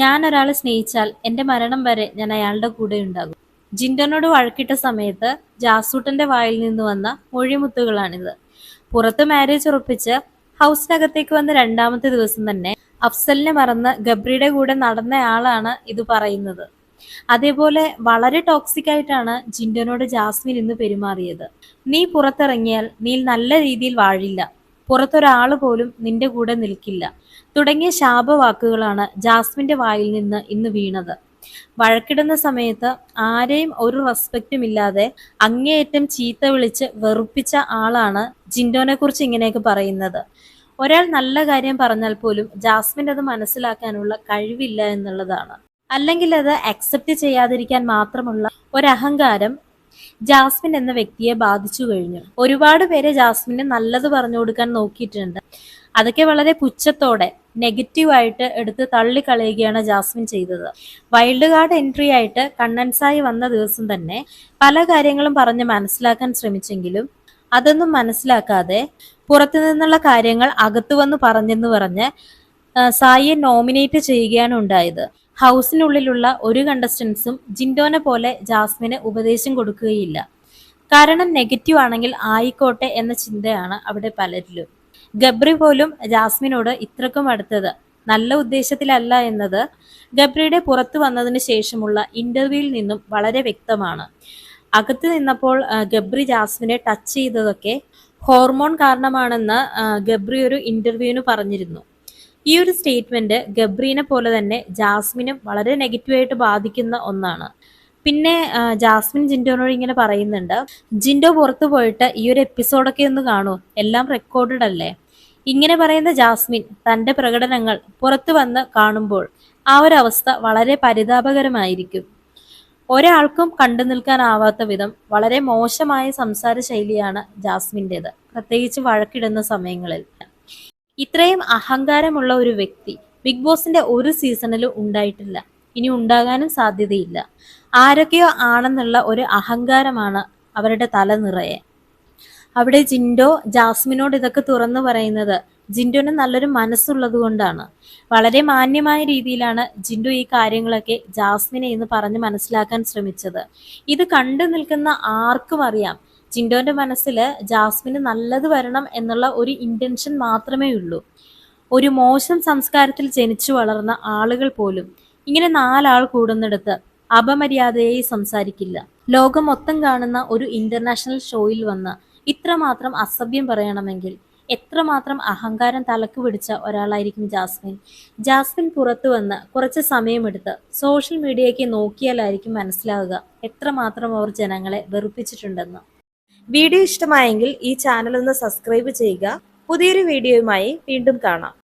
ഞാൻ ഒരാളെ സ്നേഹിച്ചാൽ എന്റെ മരണം വരെ ഞാൻ അയാളുടെ കൂടെ ഉണ്ടാകും. ജിൻഡോനോട് വഴക്കിട്ട സമയത്ത് ജാസൂട്ടന്റെ വായിൽ നിന്ന് വന്ന മൊഴിമുത്തുകളാണിത്. പുറത്ത് മാരേജ് ഉറപ്പിച്ച് ഹൗസിനകത്തേക്ക് വന്ന രണ്ടാമത്തെ ദിവസം തന്നെ അഫ്സലിനെ മറന്ന് ഗബ്രിയുടെ കൂടെ നടന്നയാളാണ് ഇത് പറയുന്നത്. അതേപോലെ വളരെ ടോക്സിക് ആയിട്ടാണ് ജിൻഡനോട് ജാസ്മിൻ ഇന്ന് പെരുമാറിയത്. നീ പുറത്തിറങ്ങിയാൽ നീ നല്ല രീതിയിൽ വാഴില്ല. പുറത്തൊരാൾ പോലും നിന്റെ കൂടെ നിൽക്കില്ല. തുടങ്ങിയ ശാപവാക്കുകളാണ് ജാസ്മിന്റെ വായിൽ നിന്ന് ഇന്ന് വീണത്. വഴക്കിടുന്ന സമയത്ത് ആരെയും ഒരു റെസ്പെക്റ്റും ഇല്ലാതെ അങ്ങേയറ്റം ചീത്ത വിളിച്ച് വെറുപ്പിച്ച ആളാണ് ജിൻഡോനെ കുറിച്ച് ഇങ്ങനെയൊക്കെ പറയുന്നത്. ഒരാൾ നല്ല കാര്യം പറഞ്ഞാൽ പോലും ജാസ്മിൻ അത് മനസ്സിലാക്കാനുള്ള കഴിവില്ല എന്നുള്ളതാണ്. അല്ലെങ്കിൽ അത് അക്സെപ്റ്റ് ചെയ്യാതിരിക്കാൻ മാത്രമുള്ള ഒരഹങ്കാരം ജാസ്മിൻ എന്ന വ്യക്തിയെ ബാധിച്ചു കഴിഞ്ഞു. ഒരുപാട് പേരെ ജാസ്മിന് നല്ലത് പറഞ്ഞു കൊടുക്കാൻ നോക്കിയിട്ടുണ്ട്. അതൊക്കെ വളരെ പുച്ഛത്തോടെ നെഗറ്റീവായിട്ട് എടുത്ത് തള്ളിക്കളയുകയാണ് ജാസ്മിൻ ചെയ്തത്. വൈൽഡ് കാർഡ് എൻട്രി ആയിട്ട് കണ്ണൻസായി വന്ന ദിവസം തന്നെ പല കാര്യങ്ങളും പറഞ്ഞ് മനസ്സിലാക്കാൻ ശ്രമിച്ചെങ്കിലും അതൊന്നും മനസ്സിലാക്കാതെ പുറത്തു നിന്നുള്ള കാര്യങ്ങൾ അകത്തു വന്ന് പറഞ്ഞെന്ന് പറഞ്ഞ് സായിയെ നോമിനേറ്റ് ചെയ്യുകയാണ് ഉണ്ടായത്. ഹൗസിനുള്ളിലുള്ള ഒരു കണ്ടസ്റ്റൻസും ജിൻഡോനെ പോലെ ജാസ്മിന് ഉപദേശം കൊടുക്കുകയില്ല. കാരണം നെഗറ്റീവ് ആണെങ്കിൽ ആയിക്കോട്ടെ എന്ന ചിന്തയാണ് അവിടെ പലരിലും. ഗബ്രി പോലും ജാസ്മിനോട് ഇത്രക്കും അടുത്തത്. നല്ല ഉദ്ദേശത്തിലല്ല എന്നത് ഗബ്രിയുടെ പുറത്തു വന്നതിന് ശേഷമുള്ള ഇന്റർവ്യൂവിൽ നിന്നും വളരെ വ്യക്തമാണ്. അകത്ത് നിന്നപ്പോൾ ഗബ്രി ജാസ്മിനെ ടച്ച് ചെയ്തതൊക്കെ ഹോർമോൺ കാരണമാണെന്ന് ഗബ്രി ഒരു ഇന്റർവ്യൂവിന് പറഞ്ഞിരുന്നു. ഈ ഒരു സ്റ്റേറ്റ്മെന്റ് ഗബ്രീനെ പോലെ തന്നെ ജാസ്മിനും വളരെ നെഗറ്റീവായിട്ട് ബാധിക്കുന്ന ഒന്നാണ്. പിന്നെ ജാസ്മിൻ ജിൻഡോനോട് ഇങ്ങനെ പറയുന്നുണ്ട് ജിൻഡോ പുറത്തു പോയിട്ട് ഈ ഒരു എപ്പിസോഡൊക്കെ ഒന്ന് കാണൂ എല്ലാം റെക്കോർഡഡ് അല്ലേ? ഇങ്ങനെ പറയുന്ന ജാസ്മിൻ തന്റെ പ്രകടനങ്ങൾ പുറത്തു വന്ന് കാണുമ്പോൾ ആ ഒരു അവസ്ഥ വളരെ പരിതാപകരമായിരിക്കും. ഒരാൾക്കും കണ്ടു നിൽക്കാനാവാത്ത വിധം വളരെ മോശമായ സംസാര ശൈലിയാണ് ജാസ്മിന്റെത് പ്രത്യേകിച്ച് വഴക്കിടുന്ന സമയങ്ങളിൽ. ഇത്രയും അഹങ്കാരമുള്ള ഒരു വ്യക്തി ബിഗ് ബോസിന്റെ ഒരു സീസണിലും ഉണ്ടായിട്ടില്ല. ഇനി ഉണ്ടാകാനും സാധ്യതയില്ല. ആരൊക്കെയോ ആണെന്നുള്ള ഒരു അഹങ്കാരമാണ് അവരുടെ തല നിറയെ അവിടെ ജിൻഡോ ജാസ്മിനോട് ഇതൊക്കെ തുറന്നു പറയുന്നത് ജിൻഡോന് നല്ലൊരു മനസ്സുള്ളത് കൊണ്ടാണ്. വളരെ മാന്യമായ രീതിയിലാണ് ജിൻഡു ഈ കാര്യങ്ങളൊക്കെ ജാസ്മിനെ എന്ന് പറഞ്ഞ് മനസ്സിലാക്കാൻ ശ്രമിച്ചത്. ഇത് കണ്ടു നിൽക്കുന്ന ആർക്കും അറിയാം. ജിൻഡോന്റെ മനസ്സിൽ ജാസ്മിന് നല്ലത് വരണം എന്നുള്ള ഒരു ഇന്റൻഷൻ മാത്രമേ ഉള്ളൂ. ഒരു മോശം സംസ്കാരത്തിൽ ജനിച്ചു വളർന്ന ആളുകൾ പോലും ഇങ്ങനെ നാലാൾ കൂടുന്നിടത്ത് അപമര്യാദയായി സംസാരിക്കില്ല. ലോകം മൊത്തം കാണുന്ന ഒരു ഇന്റർനാഷണൽ ഷോയിൽ വന്ന് ഇത്രമാത്രം അസഭ്യം പറയണമെങ്കിൽ എത്രമാത്രം അഹങ്കാരം തലക്ക് പിടിച്ച ഒരാളായിരിക്കും ജാസ്മിൻ? ജാസ്മിൻ പുറത്തു വന്ന് കുറച്ച് സമയമെടുത്ത് സോഷ്യൽ മീഡിയയ്ക്ക് നോക്കിയാലായിരിക്കും മനസ്സിലാവുക എത്രമാത്രം അവർ ജനങ്ങളെ വെറുപ്പിച്ചിട്ടുണ്ടെന്ന്. വീഡിയോ ഇഷ്ടമായെങ്കിൽ ഈ ചാനൽ ഒന്ന് സബ്സ്ക്രൈബ് ചെയ്യുക. പുതിയൊരു വീഡിയോയുമായി വീണ്ടും കാണാം.